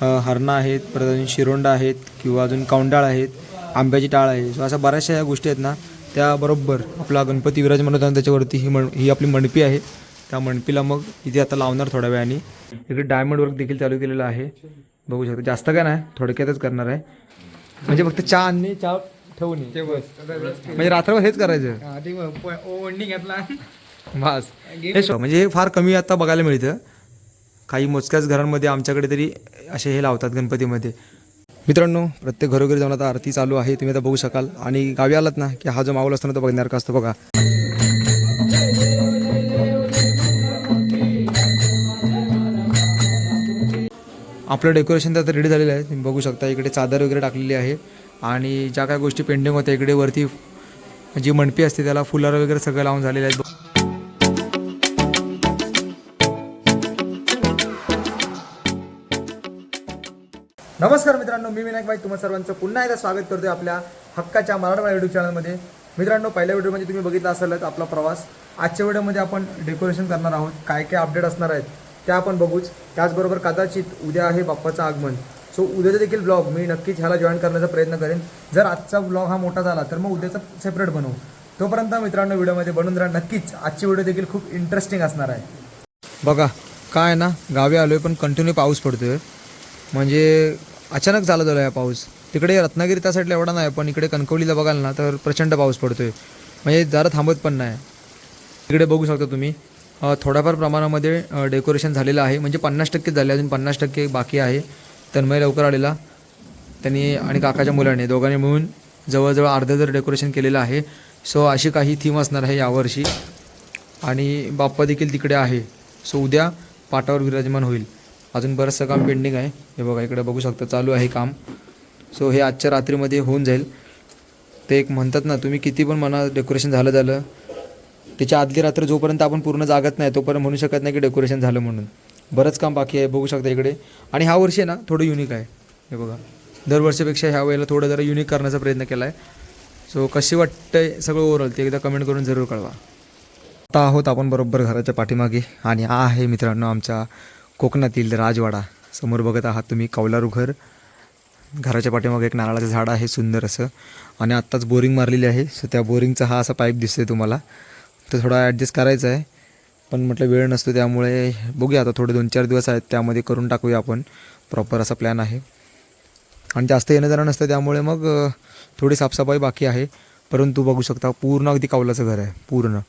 हरणं आहेत परत अजून शिरोंडा आहेत किंवा अजून कौंडाळ आहेत आंब्याची टाळ आहे. सो अशा बऱ्याचशा या गोष्टी आहेत ना त्या बरोबर आपला गणपती विराजमान होता त्याच्यावरती ही मण ही आपली मणपी आहे. त्या मणपीला मग इथे आता लावणार थोड्या वेळाने. इकडे डायमंड वर्क देखील चालू केलेलं आहे. बघू शकता जास्त काय नाही थोडक्यातच करणार आहे. म्हणजे फक्त चहा आणणे चहा ठेवून. म्हणजे रात्रभर हेच करायचं? ओढणी घेतला. बस. हे म्हणजे हे फार कमी आता बघायला मिळतं. काही मोजक्याच घरांमध्ये आमच्याकडे तरी असे हे लावतात गणपतीमध्ये. मित्रांनो प्रत्येक घरोघरी जाऊन आता आरती चालू आहे तुम्ही आता बघू शकाल. आणि गावी आलात ना की हा जो माहोल असतो ना तो बघण्यासारखा असतो बघा. आपलं डेकोरेशन तर आता रेडी झालेलं आहे. तुम्ही बघू शकता इकडे चादर वगैरे टाकलेली आहे. आणि ज्या काय गोष्टी पेंडिंग होत्या इकडे वरती जी मणपी असते त्याला फुलार वगैरे सगळं लावून झालेलं आहे. नमस्कार मित्रांनो मी विनायक भाई तुम्हा सर्वांचं पुन्हा एकदा स्वागत करतोय आपल्या हक्काच्या मराठवाडा युट्यूब चॅनलमध्ये मित्रांनो पहिल्या व्हिडिओमध्ये तुम्ही बघितला असेलच आपला प्रवास. आजच्या व्हिडिओमध्ये आपण डेकोरेशन करणार आहोत. काय काय अपडेट असणार आहेत त्या आपण बघूच. त्याचबरोबर कदाचित उद्या आहे बाप्पाचं आगमन. सो उद्याचा देखील ब्लॉग मी नक्कीच ह्याला जॉईन करण्याचा प्रयत्न करेन. जर आजचा ब्लॉग हा मोठा झाला तर मग उद्याचा सेपरेट बनवू. तोपर्यंत मित्रांनो व्हिडिओमध्ये बनून राहा. नक्कीच आजची व्हिडिओ देखील खूप इंटरेस्टिंग असणार आहे. बघा काय ना गावी आलोय पण कंटिन्यू पाऊस पडतोय. म्हणजे अचानक झाला झाला या पाऊस. तिकडे रत्नागिरी त्या साईडला एवढा नाही पण इकडे कणकवलीला बघाल ना तर प्रचंड पाऊस पडतो आहे म्हणजे जरा थांबत पण नाही. तिकडे बघू शकता तुम्ही. थोड्याफार प्रमाणामध्ये डेकोरेशन झालेलं आहे. म्हणजे पन्नास टक्के झाले अजून पन्नास टक्के बाकी आहे. तन्मय लवकर आलेला. त्यांनी आणि काकाच्या मुलाने दोघांनी मिळून जवळजवळ अर्धं जर डेकोरेशन केलेलं आहे. सो अशी काही थीम असणार आहे यावर्षी. आणि बाप्पा देखील तिकडे आहे. सो उद्या पाटावर विराजमान होईल. अजून बरंचसं काम पेंडिंग आहे. हे बघा इकडे बघू शकता चालू आहे काम. सो हे आजच्या रात्रीमध्ये होऊन जाईल. ते एक म्हणतात ना तुम्ही किती पण म्हणा डेकोरेशन झालं झालं. त्याच्या आदली रात्र जोपर्यंत आपण पूर्ण जागत नाही तोपर्यंत म्हणू शकत नाही की डेकोरेशन झालं म्हणून. बरंच काम बाकी आहे बघू शकता इकडे. आणि ह्या वर्षी आहे ना थोडं युनिक आहे. हे बघा. दरवर्षीपेक्षा ह्या वेळेला थोडं जरा युनिक करण्याचा प्रयत्न केला आहे सो कशी वाटतंय सगळं ओव्हरऑल ते एकदा कमेंट करून जरूर कळवा. आता आहोत आपण बरोबर घराच्या पाठीमागे. आणि हा आहे मित्रांनो आमच्या कोकणातील राजवाडा. समोर बघत आहात तुम्ही कौलारू घर. घराच्या पाठीमागे एक नारळाचं झाड आहे सुंदर असं. आणि आत्ताच बोरिंग मारलेली आहे सो त्या बोरिंगचा हा असा पाईप दिसतोय तुम्हाला. तर थोडा ॲडजस्ट करायचा आहे पण म्हटलं वेळ नसतो त्यामुळे बघूया आता थोडे दोन चार दिवस आहेत त्यामध्ये करून टाकूया आपण. प्रॉपर असा प्लॅन आहे. आणि जास्त येणं जाणं नसतं त्यामुळे मग थोडी साफसफाई बाकी आहे. परंतु बघू शकता पूर्ण अगदी कौलाचं घर आहे पूर्ण.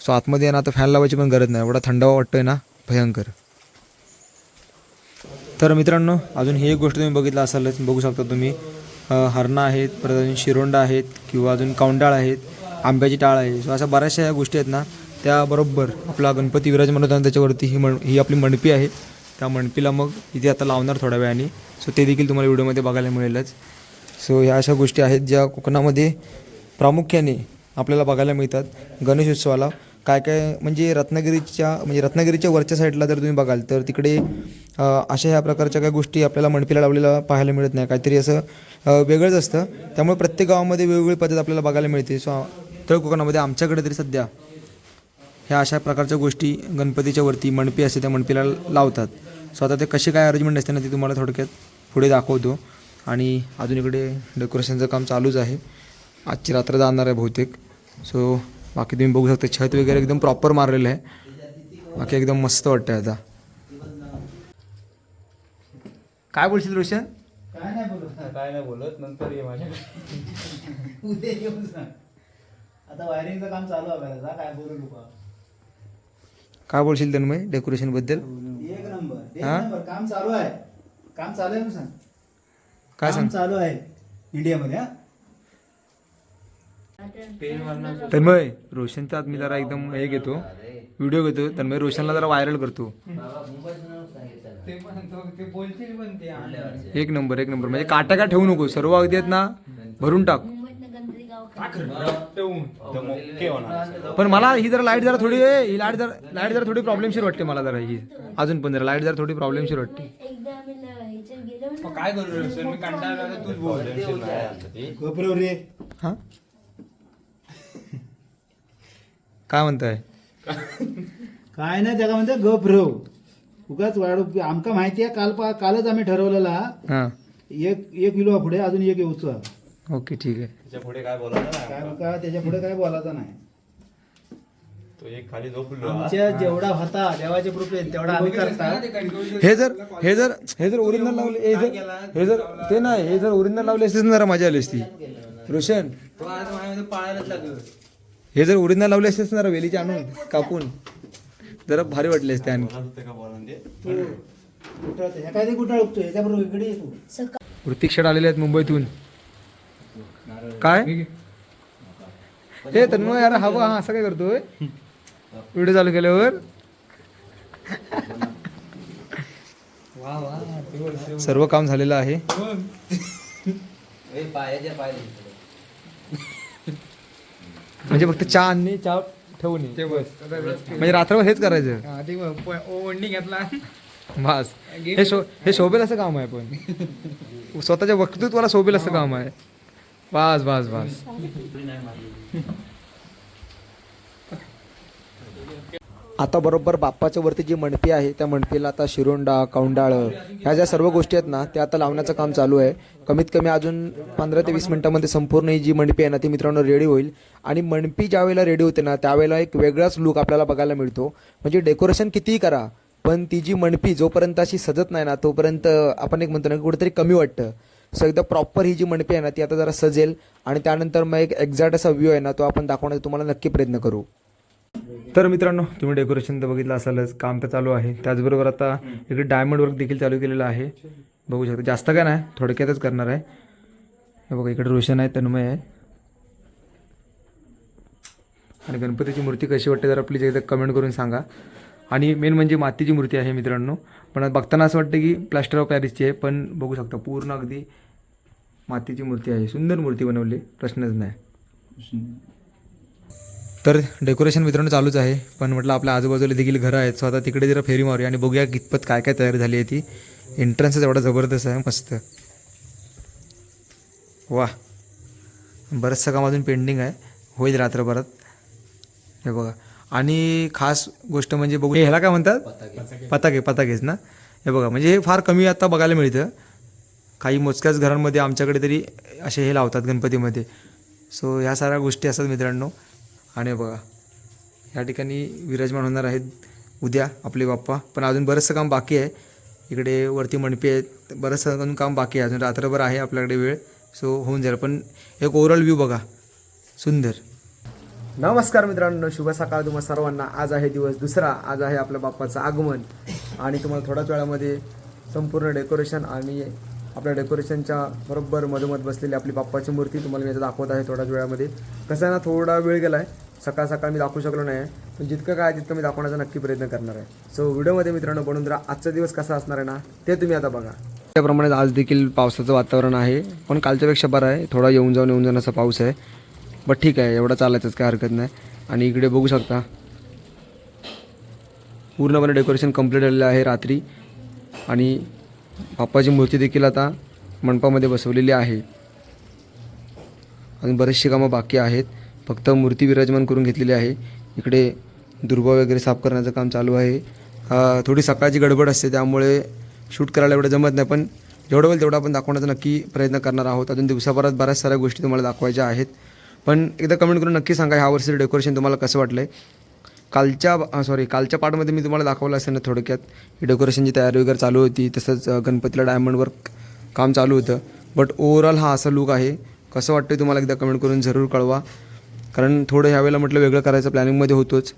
सो आतमध्ये ना आता फॅन लावायची पण गरज नाही. एवढा थंडावा वाटतोय ना भयंकर. तर मित्रांनो अजून ही एक गोष्ट तुम्ही बघितलं असालच बघू शकता तुम्ही. हरणा आहेत परत अजून शिरोंडा आहेत किंवा अजून कावंडाळ आहेत आंब्याची टाळ आहे. सो अशा बऱ्याचशा या गोष्टी आहेत ना त्याबरोबर आपला गणपती विराजमान होता त्याच्यावरती ही मण ही आपली मणपी आहे. त्या मणपीला मग इथे आता लावणार थोड्या वेळाने. सो ते देखील तुम्हाला व्हिडिओमध्ये बघायला मिळेलच. सो ह्या अशा गोष्टी आहेत ज्या कोकणामध्ये प्रामुख्याने आपल्याला बघायला मिळतात. गणेश उत्सवाला काय काय म्हणजे रत्नागिरीच्या म्हणजे रत्नागिरीच्या वरच्या साईडला जर तुम्ही बघाल तर तिकडे अशा ह्या प्रकारच्या काही गोष्टी आपल्याला मणपीला लावलेल्या पाहायला मिळत नाही. काहीतरी असं वेगळंच असतं. त्यामुळे प्रत्येक गावामध्ये वेगवेगळी पद्धत आपल्याला बघायला मिळते. सो तळ कोकणामध्ये आमच्याकडे तरी सध्या ह्या अशा प्रकारच्या गोष्टी गणपतीच्या वरती मणपी असते त्या मणपीला लावतात. सो आता ते कसे काय अरेंजमेंट असते ना ते तुम्हाला थोडक्यात पुढे दाखवतो. आणि अजून इकडे डेकोरेशनचं काम चालूच आहे. आजची रात्र जाणार आहे बहुतेक. सो बाकी तुम्ही बघू शकता छत वगैरे एकदम प्रॉपर मारलेलं आहे. बाकी एकदम मस्त वाटतं आता. काय बोलशील रोशन? काय नाही बोलत. काय नाही बोलत. नंतर ये माझ्याकडे. उद्या येऊन सांग. आता वायरिंगचं काम चालू आहे करायचं काय बोलू नका. काय बोलशील तन्मय डेकोरेशनबद्दल एक नंबर एक हा? नंबर. काम चालू आहे. काम चालू आहे सांग. काय सांग? चालू आहे. इंडियामध्ये हा? तन्मय रोशनच्या आत मी जरा एकदम हे घेतो. व्हिडिओ घेतो. तन्मय रोशनला जरा व्हायरल करतो. एक नंबर एक नंबर म्हणजे काटा का ठेवू नको. सर्व अगदी आहेत ना भरून टाक. पण मला ही जरा लाइट जरा थोडी ही लाइट जरा लाइट जरा थोडी प्रॉब्लेमशीर वाटते मला जरा ही. अजून पण जरा लाइट जरा थोडी प्रॉब्लेमशीर वाटते. काय करू काय म्हणताय? काय नाही त्याला म्हणते गोप्रो उगाच वाढू आमका माहिती आहे काल पा- कालच आम्ही ठरवलेला. हां. एक एक किलो पुढे अजून एक येऊचा. ओके ठीक आहे. त्याच्या पुढे काय बोलायचं काय त्याच्या पुढे काय बोलायचं नाही. तो एक खाली झोपलो हा. आमच्या जेवढा होता देवाचे कृपे तेवढा आम्ही करतात हे जर हे जर हे जर ओरिजिनल लावले हे जर हे जर ते नाही हे जर ओरिजिनल लावले असते जरा मजा आली असती. रोशन? हे जर ओरिजिनल लावले असते ना वेलीचे आणून कापून. जरा भारी वाटले असते ये तू. सकाळ ऋतिक शेड आलेले आहेत मुंबईतून. काय? हे तन्मय यार हवा हा असं काय करतोय? व्हिडिओ चालू केल्यावर. सर्व काम झालेलं आहे. म्हणजे फक्त चहा आणणे चहा ठेवून ये. म्हणजे रात्रभर हेच करायचं. ओढणी घेतला. बस. हे शो हे शोभेल असं काम आहे पण. स्वतःच्या वक्तृत्वाला शोभेल असं काम आहे. बस बस बस. आता बरोबर बाप्पाच्या वरती जी मणपी आहे त्या मणपीला आता शिरोंडा कौंडाळ ह्या ज्या सर्व गोष्टी आहेत ना त्या आता लावण्याचं काम चालू आहे. कमीत कमी अजून पंधरा ते वीस मिनिटामध्ये संपूर्ण ही जी मणपी आहे ना ती मित्रांनो रेडी होईल. आणि मणपी ज्या वेळेला रेडी होते ना त्यावेळेला एक वेगळाच लुक आपल्याला बघायला मिळतो. म्हणजे डेकोरेशन कितीही करा पण ती जी मणपी जोपर्यंत अशी सजत नाही ना तोपर्यंत आपण एक म्हणतो ना कुठेतरी कमी वाटतं. सो एकदा प्रॉपर ही जी मणपी आहे ना ती आता जरा सजेल. आणि त्यानंतर मग एक एक्झॅक्ट असा व्ह्यू आहे ना तो आपण दाखवण्याचा तुम्हाला नक्की प्रयत्न करू. तर मित्रांनो तुम्ही डेकोरेशन तर बघितलं असालच काम तर चालू आहे. त्याचबरोबर आता इकडे डायमंड वर्क देखील चालू केलेलं आहे. बघू शकता जास्त काय नाही थोडक्यातच करणार आहे. हे बघा इकडे रोशन आहे तन्मय आहे. आणि गणपतीची मूर्ती कशी वाटते जरा प्लीज एकदा कमेंट करून सांगा. आणि मेन म्हणजे मातीची मूर्ती आहे मित्रांनो. पण बघताना असं वाटतं की प्लास्टर ऑफ पॅरिसची आहे पण बघू शकता पूर्ण अगदी मातीची मूर्ती आहे. सुंदर मूर्ती बनवली प्रश्नच नाही. तर डेकोरेशन मित्रांनो चालूच आहे. पण म्हटलं आपल्या आजूबाजूला देखील घरं आहेत. सो आता तिकडे जरा फेरी मारूया आणि बघूया कितपत काय काय तयारी झाली आहे ती. एंट्रन्सच एवढा जबरदस्त आहे मस्त. वा बरंचसं काम अजून पेंडिंग आहे. होईल रात्रभरात हे बघा. आणि खास गोष्ट म्हणजे बघू हे ह्याला काय म्हणतात? पताके. पताकेच ना? हे बघा म्हणजे हे फार कमी आता बघायला मिळतं. काही मोजक्याच घरांमध्ये आमच्याकडे तरी असे हे लावतात गणपतीमध्ये. सो ह्या साऱ्या गोष्टी असतात मित्रांनो. आणि बघा या ठिकाणी विराजमान होणार आहेत उद्या आपले बाप्पा. पण अजून बरंचसं काम बाकी आहे. इकडे वरती मणपी आहेत. बरंचसं अजून काम बाकी आहे. अजून रात्रभर आहे आपल्याकडे वेळ. सो होऊन जाईल. पण एक ओव्हरऑल व्ह्यू बघा. सुंदर. नमस्कार मित्रांनो. शुभ सकाळ तुम्हाला सर्वांना. आज आहे दिवस दुसरा. आज आहे आपल्या बाप्पाचं आगमन. आणि तुम्हाला थोड्याच वेळामध्ये संपूर्ण डेकोरेशन आणि आपल्या डेकोरेशनच्या बरोबर मधोमध बसलेली आपली बाप्पाची मूर्ती तुम्हाला मी आता दाखवत आहे थोड्याच वेळामध्ये. कसं आहे ना थोडा वेळ गेला आहे सकाळ सकाळ मी दाखवू शकलो नाही. पण जितकं काय तितकं मी दाखवण्याचा नक्की प्रयत्न करणार आहे. सो व्हिडिओमध्ये मित्रांनो बनून जरा आजचा दिवस कसा असणार आहे ना ते तुम्ही आता बघा. त्याप्रमाणे आज देखील पावसाचं वातावरण आहे. पण कालच्यापेक्षा बरं आहे. थोडा येऊन जाऊन येऊन जाऊन असा पाऊस आहे. बट ठीक आहे एवढा चालायचंच काय हरकत नाही. आणि इकडे बघू शकता पूर्णपणे डेकोरेशन कंप्लीट झालेलं आहे रात्री. आणि बाप्पाची मूर्ती देखील आता मंडपामध्ये बसवलेली आहे. अजून बरेचशी कामं बाकी आहेत. फक्त मूर्ती विराजमान करून घेतलेली आहे. इकडे दुर्वा वगैरे साफ करण्याचं काम चालू आहे. थोडी सकाळची गडबड असते त्यामुळे शूट करायला एवढं जमत नाही पण जेवढं होईल तेवढं आपण दाखवण्याचा नक्की प्रयत्न करणार आहोत. अजून दिवसाभरात बऱ्याच साऱ्या गोष्टी तुम्हाला दाखवायच्या आहेत. पण एकदा कमेंट करून नक्की सांगा ह्या वर्षीचं डेकोरेशन तुम्हाला कसं वाटलं आहे कालच्या सॉरी कालच्या पार्टमध्ये मी तुम्हाला दाखवलं असेल ना थोडक्यात. ही डेकोरेशनची तयारी वगैरे चालू होती तसंच गणपतीला गणपतीला डायमंडवर काम चालू होतं. बट ओवरऑल हा असा लुक आहे. कसं वाटतं तुम्हाला एकदा कमेंट करून जरूर कळवा. कारण थोडं ह्यावेळेला म्हटलं वेगळं करायचं प्लॅनिंगमध्ये होतोच.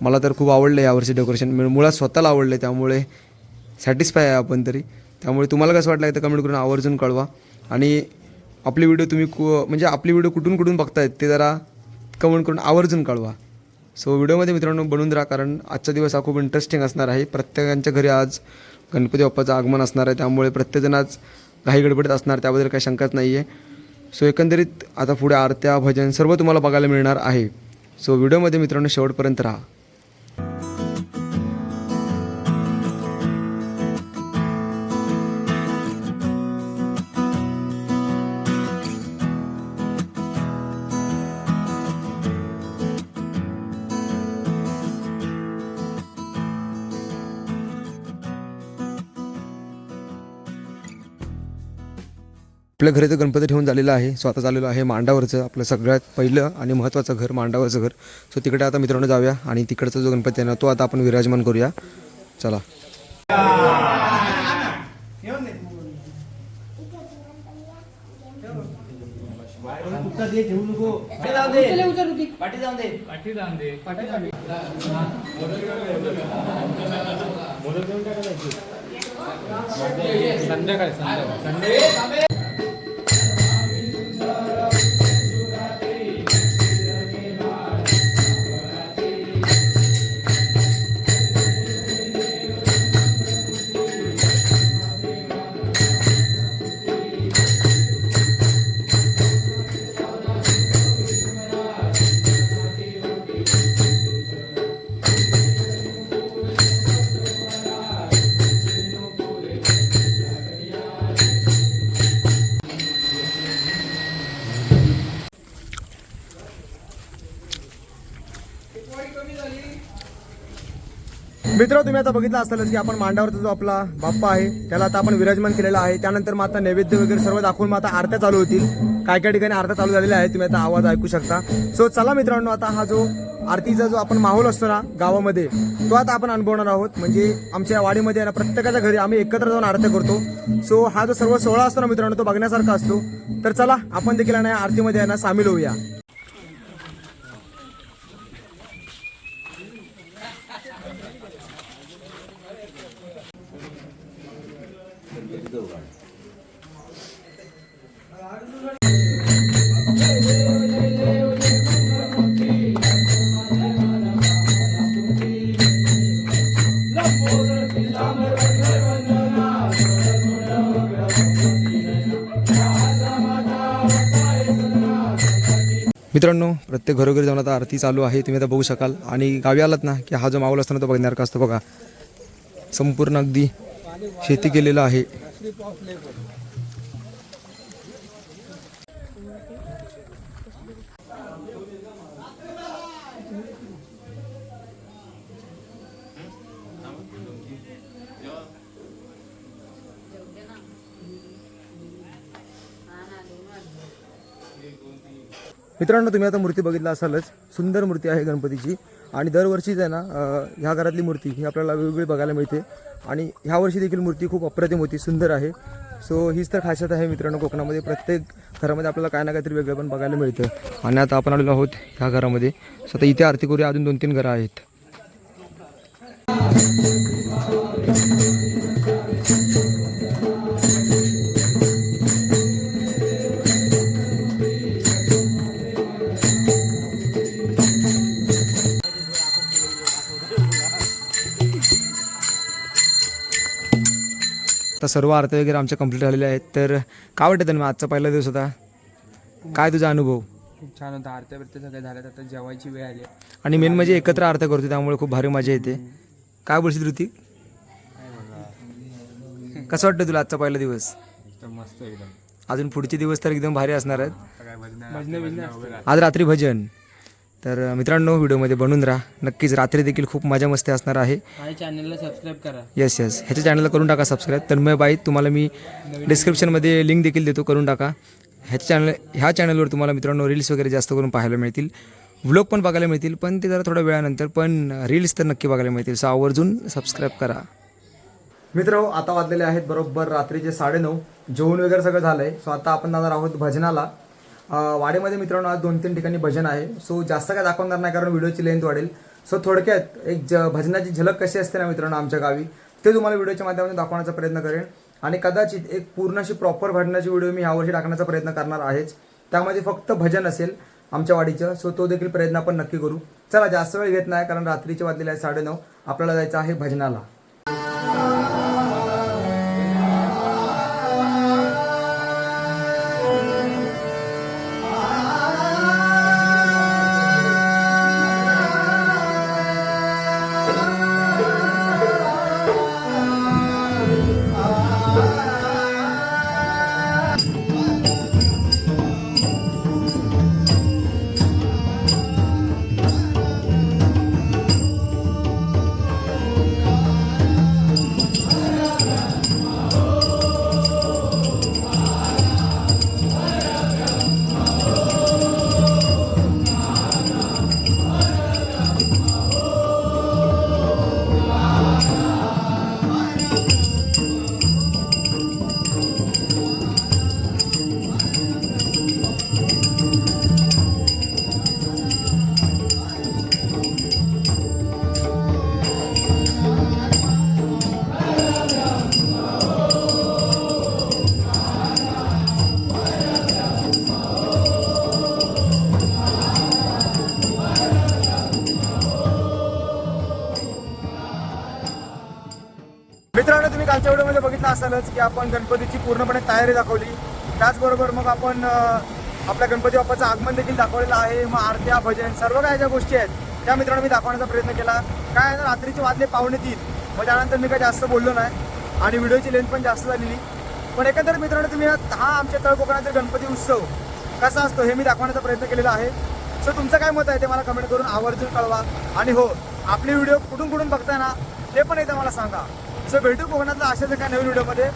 मला तर खूप आवडलं आहे यावर्षी डेकोरेशन मुळात स्वतःला आवडलं आहे त्यामुळे सॅटिस्फाय आहे आपण तरी. त्यामुळे तुम्हाला कसं वाटलं तर कमेंट करून आवर्जून कळवा. आणि आपली व्हिडिओ तुम्ही कु म्हणजे आपली व्हिडिओ कुठून कुठून बघतायत ते जरा कमेंट करून आवर्जून कळवा. सो व्हिडिओमध्ये मित्रांनो बनून राहा कारण आजचा दिवस हा खूप इंटरेस्टिंग असणार आहे. प्रत्येकांच्या घरी आज गणपती बाप्पाचं आगमन असणार आहे. त्यामुळे प्रत्येकजण आज घाई गडबडीत असणार त्याबद्दल काही शंकाच नाही आहे सो एकंदरीत आता पुढे आरत्या भजन सर्व तुम्हाला बघायला मिळणार आहे. सो व्हिडिओमध्ये मित्रांनो शेवटपर्यंत राहा. आपल्या घरी तर गणपती ठेवून झालेलं आहे स्वतः आता आहे मांडावरचं आपलं सगळ्यात पहिलं आणि महत्त्वाचं घर मांडावरचं घर. सो तिकडे आता मित्रांनो जाऊया आणि तिकडचा जो गणपती आहे ना तो आता आपण विराजमान करूया. चला. संध्याकाळी संध्याकाळी. आता बघितलं असेलच की आपण मांडावरचा जो आपला बाप्पा आहे त्याला आता आपण विराजमान केलेला आहे. त्यानंतर मग आता नैवेद्य वगैरे सर्व दाखवून मग आता आरत्या चालू होतील. काय काय ठिकाणी आरत्या चालू झालेल्या आहेत तुम्ही आता आवाज ऐकू शकता. सो चला मित्रांनो आता हा जो आरतीचा जो आपण माहोल असतो ना गावामध्ये तो आता आपण अनुभवणार आहोत. म्हणजे आमच्या वाडीमध्ये आहे ना प्रत्येकाच्या घरी आम्ही एकत्र जाऊन आरत्या करतो. सो हा जो सर्व सोहळा असतो ना मित्रांनो तो बघण्यासारखा असतो. तर चला आपण देखील ना आरतीमध्ये आहे ना सामील होऊया. मित्रांनो प्रत्येक घरोघरी जाऊन आता आरती चालू आहे. तुम्ही आता बघू शकाल. आणि गावी आलात ना की हा जो माहोल असतो ना तो बघण्यासारखा असतो बघा. संपूर्ण अगदी शेती केलेलं आहे. मित्रांनो तुम्ही आता मूर्ती बघितला असालच. सुंदर मूर्ती आहे गणपतीची. आणि दरवर्षीच आहे ना ह्या घरातली मूर्ती ही आपल्याला वेगवेगळी बघायला मिळते. आणि ह्या वर्षी देखील मूर्ती खूप अप्रतिम होती सुंदर आहे. सो हीच तर खासियत आहे मित्रांनो कोकणामध्ये प्रत्येक घरामध्ये आपल्याला काय ना काहीतरी वेगळं पण बघायला मिळतं. आणि आता आपण आलेलो आहोत ह्या घरामध्ये. सो आता इथे आरती करूया अजून दोन तीन घरं आहेत. आता सर्व आरती वगैरे आमच्या कंप्लीट झालेल्या आहेत. तर काय वाटतं मग आजचा पहिला दिवस होता काय तुझा अनुभव? खूप छान होतं. आरत्या बिरत्या सगळ्या झाल्यात. आता जेवायची वेळ आली. आणि मेन म्हणजे एकत्र आरत्या करतो त्यामुळे खूप भारी मजा येते. काय बोलशील ऋतिक? कसं वाटतं तुला आजचा पहिला दिवस? एकदम मस्त एकदम. अजून पुढचे दिवस तर एकदम भारी असणार आहेत. आज रात्री भजन. तर मित्रांनो व्हिडिओमध्ये बनून राहा. नक्कीच रात्री देखील खूप मजा मस्ती असणार आहे. माझ्या चॅनलला सबस्क्राईब करा. येस येस ह्याच्या चॅनलला करून टाका सबस्क्राईब तन्मय बाई तुम्हाला मी डिस्क्रिप्शनमध्ये लिंक देखील देतो करून टाका. ह्याच्या चॅनल ह्या चॅनलवर तुम्हाला मित्रांनो रील्स वगैरे जास्त करून पाहायला मिळतील. व्लॉग पण बघायला मिळतील पण ते जरा थोड्या वेळानंतर पण रील्स तर नक्की बघायला मिळतील. सो आवर्जून सबस्क्राईब करा. मित्र आता वाजलेले आहेत बरोबर रात्रीचे साडेनऊ. जेवण वगैरे सगळं झालंय. सो आता आपण जाणार आहोत भजनाला. वाडेमध्ये मित्रांनो आज दोन तीन ठिकाणी भजन आहे. सो जास्त काय दाखवणार नाही कारण व्हिडिओची लेंथ वाढेल. सो थोडक्यात एक ज भजनाची झलक कशी असते ना मित्रांनो आमच्या गावी ते तुम्हाला व्हिडिओच्या माध्यमातून दाखवण्याचा प्रयत्न करेन. आणि कदाचित एक पूर्ण अशी प्रॉपर भजनाची व्हिडिओ मी यावर्षी टाकण्याचा प्रयत्न करणार आहेच. त्यामध्ये फक्त भजन असेल आमच्या वाडीचं सो तो देखील प्रयत्न आपण नक्की करू. चला जास्त वेळ घेत नाही कारण रात्रीचे वाजलेले आहे साडेनऊ. आपल्याला जायचं आहे भजनाला. झालंच की आपण गणपतीची पूर्णपणे तयारी दाखवली. त्याचबरोबर मग आपण आपल्या गणपती बाप्पाचं आगमन देखील दाखवलेलं आहे. मग आरत्या भजन सर्व काय ज्या गोष्टी आहेत त्या मित्रांनो मी दाखवण्याचा प्रयत्न केला. काय आहे रात्रीचे वाजले पावणे तीन. मग त्यानंतर मी काय जास्त बोललो नाही आणि व्हिडिओची लेंथ पण जास्त झालेली. पण एकंदरीत मित्रांनो तुम्ही हा- आमच्या तळकोकणातील गणपती उत्सव कसा असतो हे मी दाखवण्याचा प्रयत्न केलेला आहे. सो तुमचं काय मत आहे ते मला कमेंट करून आवर्जून कळवा. आणि हो आपले व्हिडिओ कुठून कुठून बघताय ना ते पण एकदा मला सांगा. सो भेटू कोकणातला अशाच एका नवीन व्हिडिओमध्ये.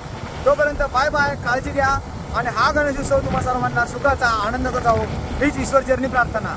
तोपर्यंत बाय बाय काळजी घ्या. आणि हा गणेश उत्सव तुम्हाला सर्वांना सुखाचा आनंदाचा जावो हो. हीच ईश्वर चरणी प्रार्थना.